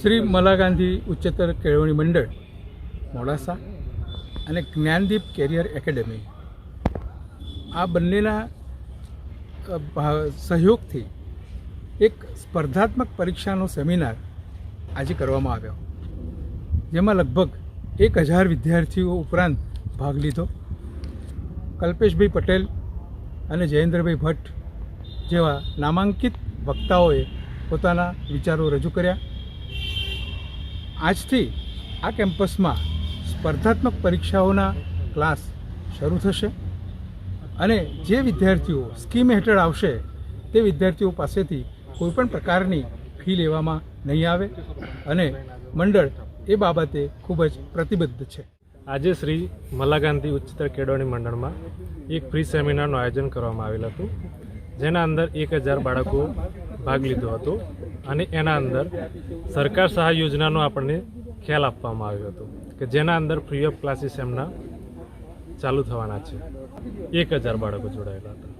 શ્રી મલા ગાંધી ઉચ્ચતર કેળવણી મંડળ, મોડાસા અને જ્ઞાનદીપ કેરિયર એકેડેમી. આ બંનેના સહયોગથી એક સ્પર્ધાત્મક પરીક્ષાનો સેમિનાર આજે કરવામાં આવ્યો. જેમાં લગભગ એક હજાર વિદ્યાર્થીઓ ઉપરાંત ભાગ લીધો. કલ્પેશભાઈ પટેલ અને જયેન્દ્રભાઈ ભટ્ટ જેવા નામાંકિત વક્તાઓએ પોતાના વિચારો રજૂ કર્યા. આજથી આ કેમ્પસમાં સ્પર્ધાત્મક પરીક્ષાઓના ક્લાસ શરૂ થશે અને જે વિદ્યાર્થીઓ સ્કીમ હેઠળ આવશે તે વિદ્યાર્થીઓ પાસેથી કોઈપણ પ્રકારની ફી લેવામાં નહીં આવે અને મંડળ એ બાબતે ખૂબ જ પ્રતિબદ્ધ છે. આજે શ્રી મલ્લા ગાંધી ઉચ્ચતર કેળવણી મંડળમાં એક ફ્રી સેમિનારનું આયોજન કરવામાં આવેલ હતું. જેના અંદર એક હજાર બાળકો ભાગ લીધો હતો. અને એના અંદર સરકાર સહાય યોજનાનો આપણને ખ્યાલ આપવામાં આવ્યો હતો કે જેના અંદર ફ્રી ઓફ ક્લાસીસ એમના ચાલુ થવાના છે. એક હજાર બાળકો જોડાયેલા હતા.